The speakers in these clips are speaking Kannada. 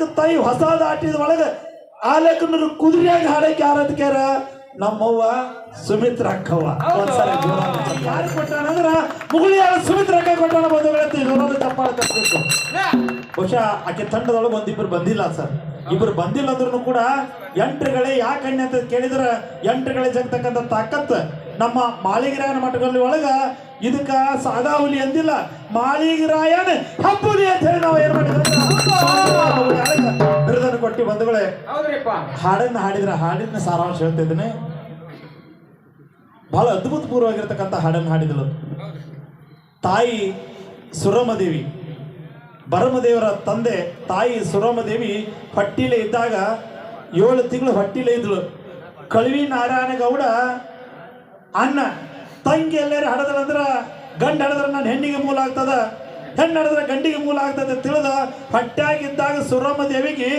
ಅಕ್ಕ ತಾಯಿ ಹೊಸ ದಾಟಿದ ಒಳಗ ಆಲೇಖನರು ಕುದುರೆಯಾಗ ಹಾಡಕ್ಕೆ ಕೇರ ನಮ್ಮವ್ವ ಸುಮಿತ್ರ ಅಕ್ಕವ್ವ. ಒಂದ್ಸಲ. ಯಾರು ಕೊಟ್ಟಾನಂದ್ರ ಅಂದ್ರ ಮುಗುಳಿಯಾಳ ಸುಮಿತ್ರ ಅಕ್ಕ ಕೊಟ್ಟಾನ ಬಂದು ಇವರೊಂದು ಚಪ್ಪಾಳೆ ತಪ್ಪಬೇಕು ಬಹುಶಃ ಆಕೆ ತಂಡದೊಳಗೆ ಒಂದಿಬ್ರು ಬಂದಿಲ್ಲ ಸರ್. ಇಬ್ರು ಬಂದಿಲ್ಲ ಅಂದ್ರೂ ಕೂಡ ಎಂಟ್ರುಗಳೇ ಯಾಕಣ್ಣೆ ಅಂತ ಕೇಳಿದ್ರ ಎಂಟ್ರುಗಳೇ ಜಗ್ತಕ್ಕಂತ ತಾಕತ್ ನಮ್ಮ ಮಾಳಿಗರಾಯನ ಮಠಗಳಲ್ಲಿ ಒಳಗ ಇದಕ್ಕ ಸಾದಾ ಹುಲಿ ಅಂದಿಲ್ಲ. ಮಾಳಿಗರಾಯನ ಹಬ್ಬುಲಿ ಅಂತ ಹೇಳಿ ನಾವು ಏನ್ ಮಾಡಿದ್ರೆ ಬಂಧುಗಳೇ ಹಾಡನ್ನ ಹಾಡಿದ್ರೆ ಹಾಡಿನ ಸಾರಾಂಶ ಹೇಳ್ತಿದ್ದೇನೆ ಬಹಳ ಅದ್ಭುತಪೂರ್ವವಾಗಿರ್ತಕ್ಕಂಥ ಹಾಡನ್ನು ಹಾಡಿದಳು. ತಾಯಿ ಸುರಮದೇವಿ. ಭರಮದೇವರ ತಂದೆ ತಾಯಿ ಸುರಮದೇವಿ ಹೊಟ್ಟಿಲೆ ಇದ್ದಾಗ ಏಳು ತಿಂಗಳು ಹೊಟ್ಟಿಲೆ ಇದ್ಳು. ಕಳವಿ ನಾರಾಯಣ ಗೌಡ ಅಣ್ಣ ತಂಗಿ ಎಲ್ಲರೂ ಹಡದಳಂದ್ರ ಗಂಡ ಹಡದ್ರ ನನ್ನ ಹೆಣ್ಣಿಗೆ ಮೂಲ ಆಗ್ತದ ಹೆಣ್ಣು ಹಡದ್ರ ಗಂಡಿಗೆ ಮೂಲ ಆಗ್ತದೆ ತಿಳಿದ ಹೊಟ್ಟಾಗಿದ್ದಾಗ ಸುರಮ್ಮ ದೇವಿಗೆ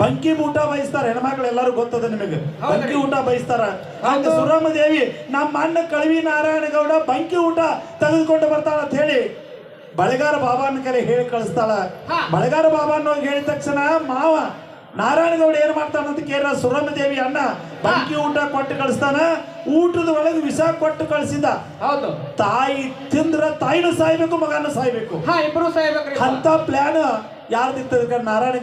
ಬಂಕಿ ಊಟ ಬಯಸ್ತಾರ ಹೆಣ್ಮಕ್ಳು ಎಲ್ಲರೂ ಗೊತ್ತದ ನಿಮಗೆ. ಬಂಕಿ ಊಟ ಬಯಸ್ತಾರ. ಹಾಗೆ ಸುರಮ್ಮ ದೇವಿ ನಮ್ಮ ಅಣ್ಣ ಕಳವಿ ನಾರಾಯಣ ಗೌಡ ಬಂಕಿ ಊಟ ತೆಗೆದುಕೊಂಡು ಬರ್ತಾಳ ಅಂತ ಹೇಳಿ ಬಳೆಗಾರ ಬಾಬಾನ ಕರೆ ಹೇಳಿ ಕಳಿಸ್ತಾಳ. ಬಳಗಾರ ಬಾಬಾನ ಹೋಗಿ ಹೇಳಿದ ತಕ್ಷಣ ಮಾವ ನಾರಾಯಣಗೌಡ ಏನ್ ಮಾಡ್ತಾನಂತ ಕೇರ ಸುರಮ ದೇವಿ ಅಣ್ಣ ಬಂಕಿ ಊಟ ಕೊಟ್ಟು ಕಳಿಸ್ತಾನ. ಊಟದ ಒಳಗೆ ವಿಷ ಕೊಟ್ಟು ಕಳಿಸಿದ. ಹೌದು. ತಾಯಿ ತಿಂದ್ರ ತಾಯಿನೂ ಸಾಯ್ಬೇಕು ಮಗನೂ ಸಾಯ್ಬೇಕು. ಅಂತ ಪ್ಲಾನ್ ಯಾರ್ದಿತ್ತು ನಾರಾಯಣ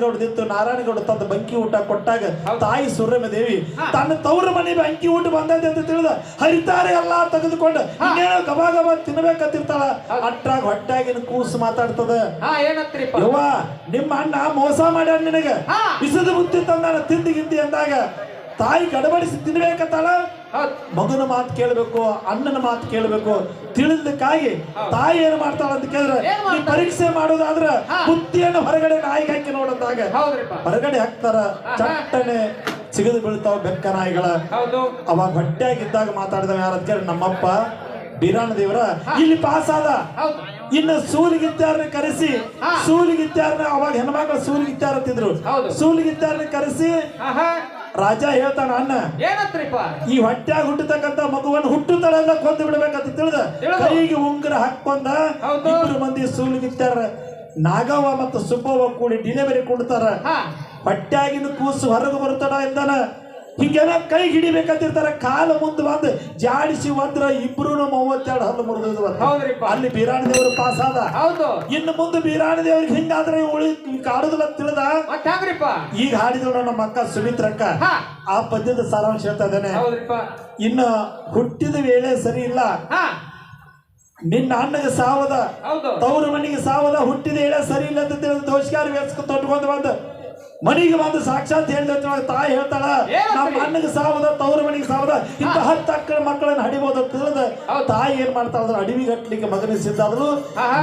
ನಾರಾಯಣಗೌಡ ತಂದು ಬಂಕಿ ಊಟ ಕೊಟ್ಟಾಗ ತಾಯಿ ಸೂರ್ಯಮ ದೇವಿ ತನ್ನ ತವ್ರ ಮನೆ ಬಂಕಿ ಊಟ ಬಂದೈತೆ ಅಂತ ತಿಳಿದ ಹರಿತಾರೆ ಎಲ್ಲಾ ತೆಗೆದುಕೊಂಡು ಇನ್ನೇನೋ ಗಬಾ ಗಬಾ ತಿನ್ಬೇಕಂತಿರ್ತಾಳ. ಅಟ್ಟಾಗ ಅಟ್ರಾಗ ಹೊಟ್ಟಾಗಿನ ಕೂಸು ಮಾತಾಡ್ತದ. ಯವ್ವ ನಿಮ್ಮ ಅಣ್ಣ ಮೋಸ ಮಾಡ್ಯಾನ ನಿನಗ. ಬಿಸದ ಬುತ್ತಿ ತಂದಾನ ತಿಂದಿ ಗಿಂದಿ ಅಂದಾಗ ತಾಯಿ ಗಡಬಡಿಸಿ ತಿನ್ಬೇಕಂತಾಳ? ಮಗನ ಮಾತು ಕೇಳಬೇಕು ಅಣ್ಣನ ಮಾತು ಕೇಳಬೇಕು ತಿಳಿದಕ್ಕಾಗಿ. ತಾಯಿ ಏನ್ ಮಾಡ್ತಾಳ ಅಂತ ಕೇಳಿದ್ರೆ ಈ ಪರೀಕ್ಷೆ ಮಾಡೋದಾದ್ರ. ಬುತ್ತಿಯನ್ನು ಹೊರಗಡೆ ನಾಯಿಗೆ ಹಾಕಿ ನೋಡೋದಾಗ ಹೊರಗಡೆ ಹಾಕ್ತಾರ ಚಟ್ಟನೆ ಸಿಗದು ಬೀಳ್ತಾವ ಬೆಕ್ಕ ನಾಯಿಗಳ. ಅವಾಗ ಹೊಟ್ಟೆಯಾಗಿದ್ದಾಗ ಮಾತಾಡಿದವ ಯಾರ ಅಂತ ಕೇಳಿ ನಮ್ಮಪ್ಪ ಬೀರಾಣ ದೇವರ ಇಲ್ಲಿ ಪಾಸ್ ಆದ ಇನ್ನು ಸೂಲಿಗಿತ್ತಾರನ್ನ ಕರೆಸಿ. ಸೂಲಿಗಿತ್ತಾರನ್ನ ಅವಾಗ ಹೆಣ್ಮಕ್ಳು ಸೂಲಿಗಿತ್ತಾರ ಅಂತಿದ್ರು. ಸೂಲಿಗಿತ್ತಾರನ್ನ ಕರೆಸಿ ರಾಜ ಹೇಳ್ತಾನ ಅಣ್ಣ ಏನಂತ್ರಿಪ್ಪ ಈ ಹೊಟ್ಟ್ಯಾಗ ಹುಟ್ಟತಕ್ಕಂತ ಮಗುವನ್ನು ಹುಟ್ಟುತ್ತಳೆಲ್ಲ ಕೊಂದು ಬಿಡ್ಬೇಕಂತ ತಿಳಿದ. ಕೈಗೆ ಉಂಗುರ ಹಾಕೊಂಡ. ಇಬ್ಬರು ಮಂದಿ ಸೂಲಿಗಿತ್ತಾರ ನಾಗವ್ವ ಮತ್ತು ಸುಬ್ಬವ್ವ ಕೂಡಿ ಡಿಲಿವರಿ ಕೊಡ್ತಾರ ಹೊಟ್ಟ್ಯಾಗಿನ ಕೂಸು ಹೊರಗೆ ಬರ್ತಾಡ ಎಂದನ ಹಿಂಗೆಲ್ಲ ಕೈ ಹಿಡಿಬೇಕಂತಿರ್ತಾರೆ ಕಾಲ ಮುಂದೆ ಬಂದು ಜಾಡಿಸಿ ಒಂದ್ರ ಇಬ್ರು ಮೂವತ್ತೆರಡು ಹಲ್ಲು ಮುರಿದ್ರು ಹೌದ್ರಿಪ್ಪ. ಅಲ್ಲಿ ಬೀರಾಣಿ ದೇವರು ಪಾಸ್ ಆದ. ಹೌದು. ಇನ್ನು ಮುಂದೆ ಬೀರಾಣ ದೇವ್ರಿಗೆ ಹಿಂಗಾದ್ರೆ ಉಳಿ ಕಾಡುದಿಲ್ಲ ಅಂತ ತಿಳಿದ. ಈಗ ಹಾಡಿದ್ರು ನಮ್ಮ ಅಕ್ಕ ಸುಮಿತ್ರಕ್ಕ. ಆ ಪದ್ಯದ ಸಾರಾಂಶ ಹೇಳ್ತಾ ಇದ್ದೇನೆ. ಇನ್ನು ಹುಟ್ಟಿದ ವೇಳೆ ಸರಿ ಇಲ್ಲ. ನಿನ್ನ ಅಣ್ಣಗೆ ಸಾವದ. ತವರು ತವ್ರ ಮನೆಗೆ ಸಾವದ. ಹುಟ್ಟಿದ ಹೇಳ ಸರಿ ಇಲ್ಲ ಅಂತ ತಿಳಿದು ದೋಷಕಾರ ವೇಸ್ಕ ತೊಟ್ಕೊಂಡು ಬಂದ. ಮನೆಗೆ ಬಂದು ಸಾಕ್ಷಾತ್ ಹೇಳಿದ ತಾಯಿ ಹೇಳ್ತಾಳ ನಮ್ಮ ಅಣ್ಣಗೆ ಸಾವದ ತವ್ರ ಮನೆಗೆ ಸಾವದ ಇಂತ ಹತ್ತು ಅಕ್ಕಳ ಮಕ್ಕಳನ್ನ ಹಡಿಬೋದ ತಿಳಿದ ತಾಯಿ ಏನ್ ಮಾಡ್ತಾಳ ಅಂದ್ರೆ ಅಡಿವಿ ಕಟ್ಟಲಿಕ್ಕೆ ಮಗನ ಸಿದ್ಧಾದ್ರು.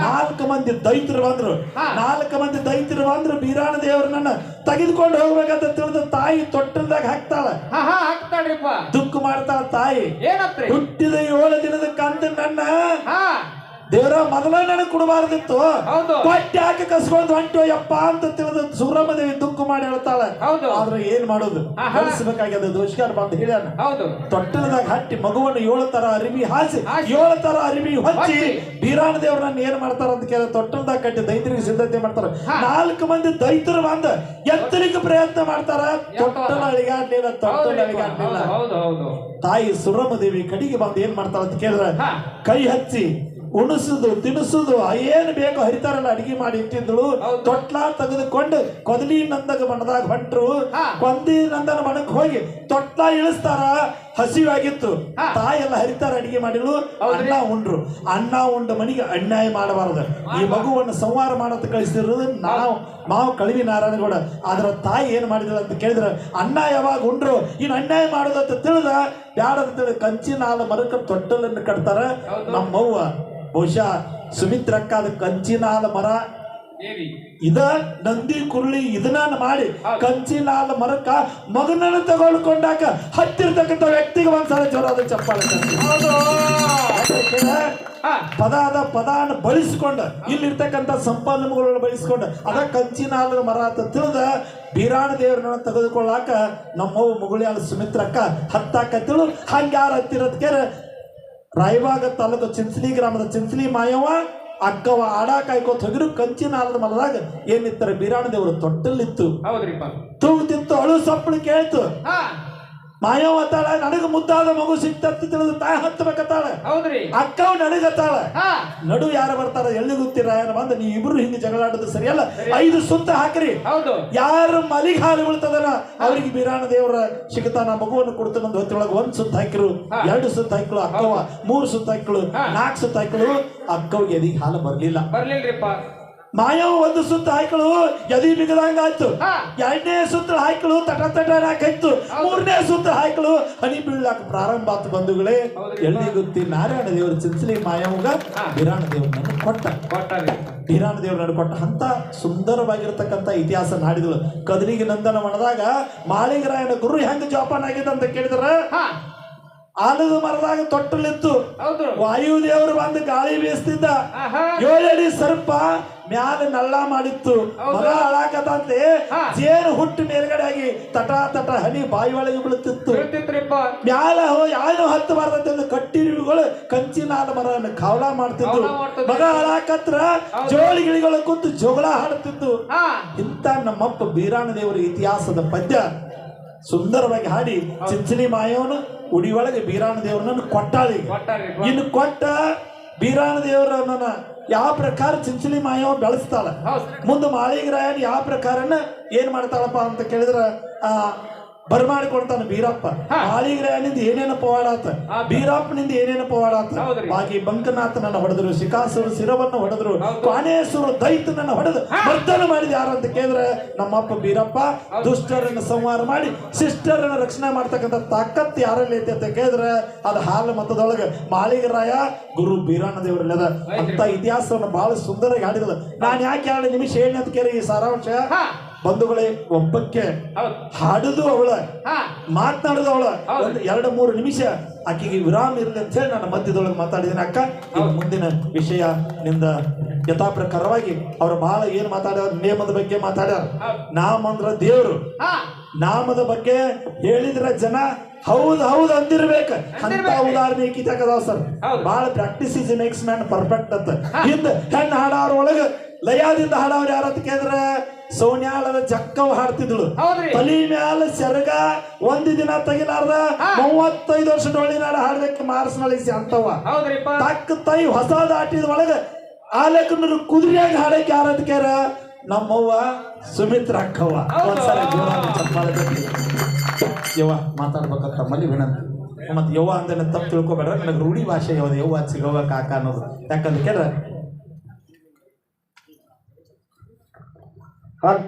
ನಾಲ್ಕು ಮಂದಿ ದೈತ್ಯರು ಬಂದ್ರು. ನಾಲ್ಕು ಮಂದಿ ದೈತ್ಯರು ಬಂದ್ರು ಬೀರಾಣ ದೇವ್ರನ್ನ ತೆಗೆದುಕೊಂಡು ಹೋಗ್ಬೇಕಂತ ತಿಳಿದ ತಾಯಿ ತೊಟ್ಟಲ್ದಾಗ ಹಾಕ್ತಾಳ. ದುಃಖ ಮಾಡ್ತಾಳ ತಾಯಿ. ಹುಟ್ಟಿದ ಏಳು ದಿನದ ಕಂದ ನನ್ನ. ದೇವರ ಮೊದಲ ನನಗೆ ಕೊಡಬಾರ್ದಿತ್ತು. ಕೊಟ್ಟೆ ಹಾಕಿ ಕಸ್ಕೊಂಡು ಹೊಂಟು ಯಪ್ಪ ಅಂತ ತಿಳಿದು ಸುಬ್ರಹ್ಮದೇವಿ ದುಃಖ ಮಾಡಿ ಹೇಳ್ತಾಳೆ. ಆದ್ರೆ ಏನ್ ಮಾಡೋದು ಕಳಿಸಬೇಕಾಗ್ಯದ ದೋಷಕಾರ ಬಂದು ಹೇಳ್ಯಾನ ತೊಟ್ಟಲದಾಗ ಹಟ್ಟಿ ಮಗುವನ್ನು ಏಳು ತರ ಅರಿವಿ ಹಾಸಿ. ಏಳು ತರ ಅರಿವಿ ಹೊಚ್ಚಿ. ಬೀರಾಣ ದೇವ್ರನ್ನ ಏನ್ ಮಾಡ್ತಾರ ಅಂತ ಕೇಳಿದ್ರೆ ತೊಟ್ಟಲದಾಗ ಕಟ್ಟಿ ದೈತ್ರಿಗೆ ಸಿದ್ಧತೆ ಮಾಡ್ತಾರ. ನಾಲ್ಕು ಮಂದಿ ದೈತರು ಬಂದ ಎತ್ತಲಿಕ್ಕೆ ಪ್ರಯತ್ನ ಮಾಡ್ತಾರ ತೊಟ್ಟಲ ಅಳಿಗಾಡ್ಲಿಲ್ಲ ತೊಟ್ಟಲ. ಅಳಿಗಾಡ್ಲಿಲ್ಲ ತಾಯಿ ಸುರಮದೇವಿ ಕಡೆಗೆ ಬಂದು ಏನ್ ಮಾಡ್ತಾರ ಅಂತ ಕೇಳಿದ್ರೆ ಕೈ ಹಚ್ಚಿ ಉಣಿಸುದು ತಿನಿಸುದು ಏನು ಬೇಕೋ ಹರಿತಾರಲ್ಲ ಅಡಿಗೆ ಮಾಡಿ ಇಟ್ಟಿದ್ದಳು ಹೌದು. ತೊಟ್ಲ ತೆಗೆದುಕೊಂಡು ಕೊದಲಿ ನಂದಗ ಬಣ್ಣದಾಗ ಹೊಂಟ್ರು. ಕೊಂದಿ ನಂದನ ಮಣಕ್ ಹೋಗಿ ತೊಟ್ಲ ಇಳಿಸ್ತಾರ ಹಸಿವಾಗಿತ್ತು ತಾಯೆಲ್ಲ ತಾಯಿ ಎಲ್ಲ ಹರಿತಾರ ಅಡಿಗೆ ಮಾಡಿದ್ರು ಅಣ್ಣ ಅನ್ನ ಉಂಡ್ರು. ಅನ್ನ ಉಂಡ ಮನಿಗೆ ಅನ್ಯಾಯ ಮಾಡಬಾರದು. ಈ ಮಗುವನ್ನು ಸಂಹಾರ ಮಾಡತ್ತ ಕಳಿಸಿರೋದು ನಾವು ಮಾವು ಕಳವಿ ನಾರಾಯಣಗೌಡ ಆದ್ರ ತಾಯಿ ಏನ್ ಮಾಡಿದ್ರು ಅಂತ ಕೇಳಿದ್ರೆ ಅನ್ನ ಯಾವಾಗ ಉಂಡ್ರು? ಇನ್ನು ಅನ್ಯಾಯ ಮಾಡೋದಂತ ತಿಳಿದ? ಬ್ಯಾಡ ಅಂತ ಹೇಳಿ ಕಂಚಿನ ಹಾಲು ಮರಕ ತೊಟ್ಟಲನ್ನು ಕಟ್ತಾರ. ನಮ್ಮವ್ವ ಬಹುಶಃ ಸುಮಿತ್ರಕ್ಕ ಅದು ಕಂಚಿನ ಹಾಲು ಮರ ಇದ ನಂದಿ ಕುರುಳಿ ಇದನ್ನ ಮಾಡಿ ಕಂಚಿಲಾಲ್ ಮರಕ್ಕ ಮಗನನ್ನು ತಗೊಳ್ಕೊಂಡಾಕ ಹತ್ತಿರ್ತಕ್ಕಂಥ ವ್ಯಕ್ತಿಗೆ ಒಂದ್ಸಲ ಜೋರಾದ ಚಪ್ಪಾಳೆ ಪದಾದ ಪದಾನ ಬಳಸಿಕೊಂಡು ಇಲ್ಲಿರ್ತಕ್ಕಂಥ ಸಂಪನ್ಮೂಲಗಳನ್ನು ಬಳಸಿಕೊಂಡು ಅದ ಕಂಚಿನ ಹಾಲಿನ ಮರ ಅಂತ ತಿಳಿದ ಬೀರಾಣ ದೇವರನ್ನ ತೆಗೆದುಕೊಳ್ಳಾಕ ನಮ್ಮವ್ವ ಮುಗುಳಿಯಾಳ ಸುಮಿತ್ರಕ್ಕ ಹತ್ತಾಕತ್ತಿಳು ಹಂಗ್ಯಾರ ಹತ್ತಿರದ್ಕೆ ರಾಯಬಾಗ ತಾಲೂಕು ಚಿಂಚಲಿ ಗ್ರಾಮದ ಚಿಂಚಲಿ ಮಾಯವ್ವ ಅಕ್ಕವ ಆಡ ಕಾಯ್ಕೋತ ಹೋಗಿರು ಕಂಚಿನ ಆಲದ ಮಲದಾಗ ಏನಿತ್ತರ ಬೀರಾಣ ದೇವರು ತೊಟ್ಟಲ್ಲಿತ್ತು. ಹೌದ್ರಿಪ್ಪ. ತೂಗುತ್ತಿತ್ತು ಅಳು ಸಪ್ಪಳು ಕೇಳ್ತು. ಹಾ ಮಾಯವ ಅತ್ತಾಳ ನನಗ ಮುದ್ದಾದ ಮಗು ಸಿಕ್ತತ್ತ ತಿಳಿದು ತಾಯಿ ಹತ್ತಬೇಕತ್ತಾಳ. ಹೌದ್ರಿ. ಅಕ್ಕ ನನಗತ್ತಾಳ ನಡು ಯಾರು ಬರ್ತಾರ ಎಲ್ಲಿ ಗೊತ್ತಿರ ಬಂದ ನೀ ಇಬ್ರು ಹಿಂಗೆ ಜಗಳಾಡೋದು ಸರಿಯಲ್ಲ ಐದು ಸುತ್ತ ಹಾಕ್ರಿ. ಹೌದು. ಯಾರು ಮಲಿಗೆ ಹಾಲು ಬೀಳ್ತದಲ್ಲ ಅವ್ರಿಗೆ ಬೀರಾಣ ದೇವರ ಸಿಗತಾನ ಮಗುವನ್ನು ಕೊಡ್ತಾನ ಒಂದು ಹೊತ್ತಿನೊಳಗೆ ಒಂದ್ ಸುತ್ತ ಹಾಕಿರು. ಎರಡು ಸುತ್ತ ಹಾಕಿಳು ಅಕ್ಕವ ಮೂರು ಸುತ್ತ ಹಾಕಿಳು. ನಾಲ್ಕು ಸುತ್ತ ಹಾಕಿಳು ಅಕ್ಕವ್ಗೆ ಎದಿಗೆ ಹಾಲು ಬರ್ಲಿಲ್ಲ. ಬರ್ಲಿಲ್ರಿಪ್ಪ. ಮಾಯವ ಒಂದು ಸುತ್ತ ಹಾಯ್ಕಳು ಎದಿ ಬಿಗದಂಗ ಆಯ್ತು. ಎರಡನೇ ಸುತ್ತ ಹಾಯ್ಕಳು ತಟ ತಟ ಹಾಕಾಯ್ತು ಮೂರನೇ ಸುತ್ತ ಹಾಯ್ಕಳು ಹನಿ ಬೀಳಾಕ ಪ್ರಾರಂಭ ಆತು ಬಂಧುಗಳೇ. ಎಲ್ಲಿ ಗೊತ್ತಿ ನಾರಾಯಣ ದೇವರು ಚಿಂಚಲಿ ಮಾಯವಾಗ ಬಿರಾಣ ದೇವ್ರನ್ನ ಕೊಟ್ಟ. ಕೊಟ್ಟಾರಿ ಬೀರಾಣ ದೇವ್ರ ಕೊಟ್ಟ. ಅಂತ ಸುಂದರವಾಗಿರ್ತಕ್ಕಂಥ ಇತಿಹಾಸ ನಾಡಿದಳು. ಕದಲಿಗೆ ನಂದನ ಮಾಡಿದಾಗ ಮಾಳಿಗರಾಯನ ಗುರು ಹೆಂಗ ಜೋಪಾನ ಆಗಿದೆ ಅಂತ ಕೇಳಿದ್ರ? ಆಲದ ಮರದಾಗ ತೊಟ್ಟಲಿತ್ತು. ವಾಯುದೇವರು ಬಂದು ಗಾಳಿ ಬೀಸ್ತಿದ್ದ. ಏಳಡಿ ಸರ್ಪ ಮ್ಯಾಲ ನಳ್ಳ ಮಾಡಿತ್ತು. ಮಗ ಹಾಳಾಕತಂತೆ ಹಾ. ಜೇನು ಹುಟ್ಟು ಮೇಲ್ಗಡೆ ಆಗಿ ತಟ ತಟ ಹನಿ ಬಾಯಿ ಒಳಗೆ ಬೀಳುತ್ತಿತ್ತು ಮ್ಯಾಲ ಯಾರು ಹತ್ತು ಬಾರದಂತೆ ಕಟ್ಟಿರುಗಳು ಕಂಚಿನಾದ ಮರವನ್ನು ಕಾವಲ ಮಾಡ್ತಿದ್ದು. ಮಗ ಹಾಳಾಕತ್ರ ಜೋಳಿಗಿಳಿಗಳು ಕುಂತು ಜೋಗಳ ಹಾಡುತ್ತಿದ್ದು ಇಂತ ಇಂಥ ನಮ್ಮಪ್ಪ ಬೀರಾಣ ದೇವರ ಇತಿಹಾಸದ ಪದ್ಯ ಸುಂದರವಾಗಿ ಹಾಡಿ. ಚಿಂಚಲಿ ಮಾಯವನು ಉಡಿಯೊಳಗೆ ಬೀರಾಣ ದೇವರನ್ನು ಕೊಟ್ಟಾಳಿ ಇನ್ನು ಕೊಟ್ಟ ಬೀರಾಣ ದೇವರನ್ನ ಯಾವ ಪ್ರಕಾರ ಚಿಂಚಲಿ ಮಾಯವ ಬೆಳೆಸ್ತಾಳ? ಹೌದು. ಮುಂದೆ ಮಾಳಿಗರಾಯನ್ ಯಾವ ಪ್ರಕಾರನ ಏನ್ ಮಾಡ್ತಾಳಪ್ಪ ಅಂತ ಕೇಳಿದ್ರ ಆ ಬರ್ಮಾಡಿಕೊಡ್ತಾನ ಬೀರಪ್ಪ. ಹಾ. ಮಾಳಿಗರಾಯನಿಂದ ಏನೇನು ಪವಾಡಾತ. ಬೀರಪ್ಪನಿಂದ ಏನೇನು ಪವಾಡಾತ. ಬಾಕಿ ಬಾಗಿ ಬಂಕನಾಥನನ್ನ ಹೊಡೆದ್ರು ಶಿಕಾಸುರು ಶಿರವನ್ನು ಹೊಡೆದ್ರು ಕಾನೇಶ್ವರು ಕಾಣೇಶ್ವರ ದೈತನನ್ನ ಹೊಡೆದು. ಮರ್ದನ ಮಾಡಿದ ಯಾರು ಅಂತ ಕೇಳಿದ್ರೆ ನಮ್ಮಪ್ಪ ಬೀರಪ್ಪ. ದುಷ್ಟರನ್ನು ಸಂಹಾರ ಮಾಡಿ ಶಿಷ್ಟರನ್ನು ರಕ್ಷಣೆ ಮಾಡ್ತಕ್ಕಂಥ ತಾಕತ್ತು ಯಾರಲ್ಲಿ ಐತೆ ಅಂತ ಕೇಳಿದ್ರೆ ಅದು ಹಾಲು ಮತದೊಳಗೆ ಮಾಳಿಗರಾಯ ಗುರು ಬೀರಣ್ಣ ದೇವರಲ್ಲದ. ಅಂತ ಇತಿಹಾಸವನ್ನು ಬಹಳ ಸುಂದರವಾಗಿ ಹಾಡಿದ್ರು ನಾನು ಯಾಕೆ ಎರಡು ನಿಮಿಷ ಹೇಳಿ ಅಂತ ಕೇಳಿ ಈ ಸಾರಾಂಶ. ಬಂಧುಗಳೇ ಒಬ್ಬಕ್ಕೆ ಹಾಡುದು ಅವಳ ಮಾತನಾಡುದು ಅವಳ. ಒಂದು ಎರಡು ಮೂರು ನಿಮಿಷ ಆಕೆಗೆ ವಿರಾಮ ಇರಲಿ ಅಂತ ಹೇಳಿ ನಾನು ಮಧ್ಯದೊಳಗೆ ಮಾತಾಡಿದ್ದೀನಿ. ಅಕ್ಕ ಮುಂದಿನ ವಿಷಯ ನಿಂದ ಯಥಾಪ್ರಕಾರವಾಗಿ ಅವ್ರು ಬಹಳ ಏನ್ ಮಾತಾಡ್ಯಾರ ನೇಮದ ಬಗ್ಗೆ ಮಾತಾಡ್ಯಾರ. ನಾಮ ಅಂದ್ರ ದೇವ್ರು. ನಾಮದ ಬಗ್ಗೆ ಹೇಳಿದ್ರ ಜನ ಹೌದ್ ಹೌದ್ ಅಂದಿರ್ಬೇಕ. ಅಂತ. ಉದಾಹರಣೆ ಕಿತಾಕದಾವ ಸರ್. ಬಹಳ practice is makes man perfect ಅಂತ. ಹಿಂದ್ ಹೆಣ್ಣು ಹಾಡೋರ ಒಳಗ ಲಯದಿಂದ ಹಾಡೋರು ಯಾರು ಅಂತ ಕೇಳಿದ್ರೆ ಸೋನ್ಯಾಳದ ಚಕ್ಕವ್ ಹಾಡ್ತಿದ್ಳು. ತಲಿ ಮ್ಯಾಲ ಸೆರಗ ಒಂದ್ ದಿನ ತೆಗಿಲಾರ್ದ. ಮೂವತ್ತೈದು ವರ್ಷ ಡೊಳ್ಳಿನಾಡ ಹಾಡ್ಬೇಕು ಮಾರ್ಸ್ ನಳಿಸಿ ಅಂತವ ತಕ್ಕ ತೈ ಹೊಸ ದಾಟಿದ ಒಳಗ ಆಲಕನರು ಕುದುರೆಯಾಗ ಹಾಡಕ್ಕೆ ಯಾರು ಅಂತ ಕೇರ? ನಮ್ಮವ್ವ ಸುಮಿತ್ರ ಅಕ್ಕವ್ವ. ಒಂದ್ಸಲ. ಯವ್ವ ಮಾತಾಡ್ಬೇಕಂತ ಮಲ್ಲಿ ವಿನಂತಿ. ಮತ್ತೆ ಯವ್ವ ಅಂದ್ರೆ ತಪ್ಪು ತಿಳ್ಕೊಬೇಡ್ರ. ನನಗೆ ರೂಢಿ ಭಾಷೆ ಯಾವ್ದು ಯವ್ವ ಸಿಗವ್ವ ಕಾಕ ಅನ್ನೋದು. ಯಾಕಂದ್ರೆ ಕೇಳ್ರ হর